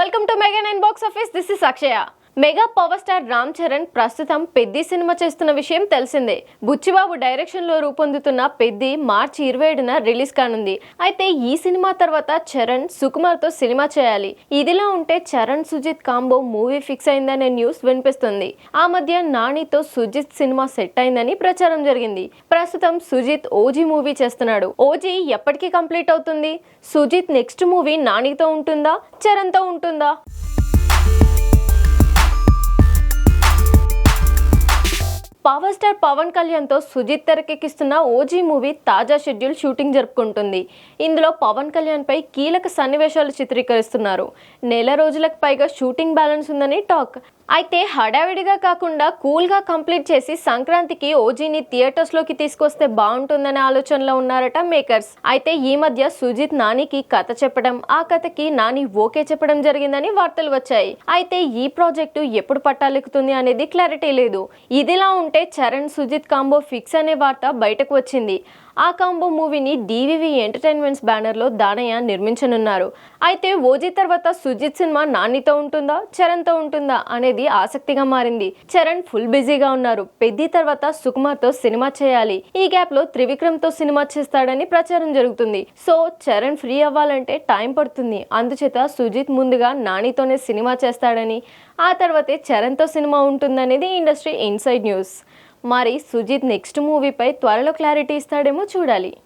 Welcome to Megan Inbox Box Office. This is Akshaya. Mega power star Ram Charan ప్రస్తుతం Peddi cinema చేస్తున్న విషయం తెలిసిందే. బుచ్చిబాబు డైరెక్షన్లో రూపొందుతున్న పెద్ది మార్చి ఇరవై ఏడున రిలీజ్ కానుంది. అయితే ఈ సినిమా తర్వాత చరణ్ సుకుమార్తో సినిమా చేయాలి. ఇదిలా ఉంటే Charan Sujeeth combo movie fix అయిందనే news వినిపిస్తుంది. ఆ మధ్య నానితో సుజిత్ సినిమా సెట్ అయిందని ప్రచారం జరిగింది. ప్రస్తుతం సుజిత్ ఓజీ మూవీ చేస్తున్నాడు. ఓజీ ఎప్పటికీ కంప్లీట్ అవుతుంది? సుజిత్ నెక్స్ట్ మూవీ నానితో ఉంటుందా? చరణ్తో ఉంటుందా? పవర్ స్టార్ పవన్ కళ్యాణ్తో సుజిత్ తెరకెక్కిస్తున్న ఓజీ మూవీ తాజా షెడ్యూల్ షూటింగ్ జరుపుకుంటుంది. ఇందులో పవన్ కళ్యాణ్పై కీలక సన్నివేశాలు చిత్రీకరిస్తున్నారు. నెల రోజులకు పైగా షూటింగ్ బ్యాలెన్స్ ఉందని టాక్. అయితే హడావిడిగా కాకుండా కూల్గా కంప్లీట్ చేసి సంక్రాంతికి ఓజీని థియేటర్స్లోకి తీసుకొస్తే బాగుంటుందనే ఆలోచనలో ఉన్నారట మేకర్స్. అయితే ఈ మధ్య సుజిత్ నానికి కథ చెప్పడం ఆ కథకి నాని ఓకే చెప్పడం జరిగిందని వార్తలు వచ్చాయి. అయితే ఈ ప్రాజెక్టు ఎప్పుడు పట్టాలెక్కుతుంది అనేది క్లారిటీ లేదు. ఇదిలా ఉంటే చరణ్ సుజిత్ కాంబో ఫిక్స్ అనే వార్త బయటకు వచ్చింది. ఆ కాంబో మూవీని డివివి ఎంటర్టైన్మెంట్స్ బ్యానర్లో దానయ్య నిర్మించనున్నారు. అయితే ఓజీ తర్వాత సుజిత్ సినిమా నానితో ఉంటుందా చరణ్తో ఉంటుందా అనేది ఆసక్తిగా మారింది. చరణ్ ఫుల్ బిజీగా ఉన్నారు. పెద్ది తర్వాత సుకుమార్తో సినిమా చేయాలి. ఈ గ్యాప్లో త్రివిక్రమ్తో సినిమా చేస్తాడని ప్రచారం జరుగుతుంది. సో చరణ్ ఫ్రీ అవ్వాలంటే టైం పడుతుంది. అందుచేత సుజిత్ ముందుగా నానితోనే సినిమా చేస్తాడని ఆ తర్వాతే చరణ్తో సినిమా ఉంటుందనేది ఇండస్ట్రీ ఇన్సైడ్ న్యూస్. మరి సుజిత్ నెక్స్ట్ మూవీపై త్వరలో క్లారిటీ ఇస్తాడేమో చూడాలి.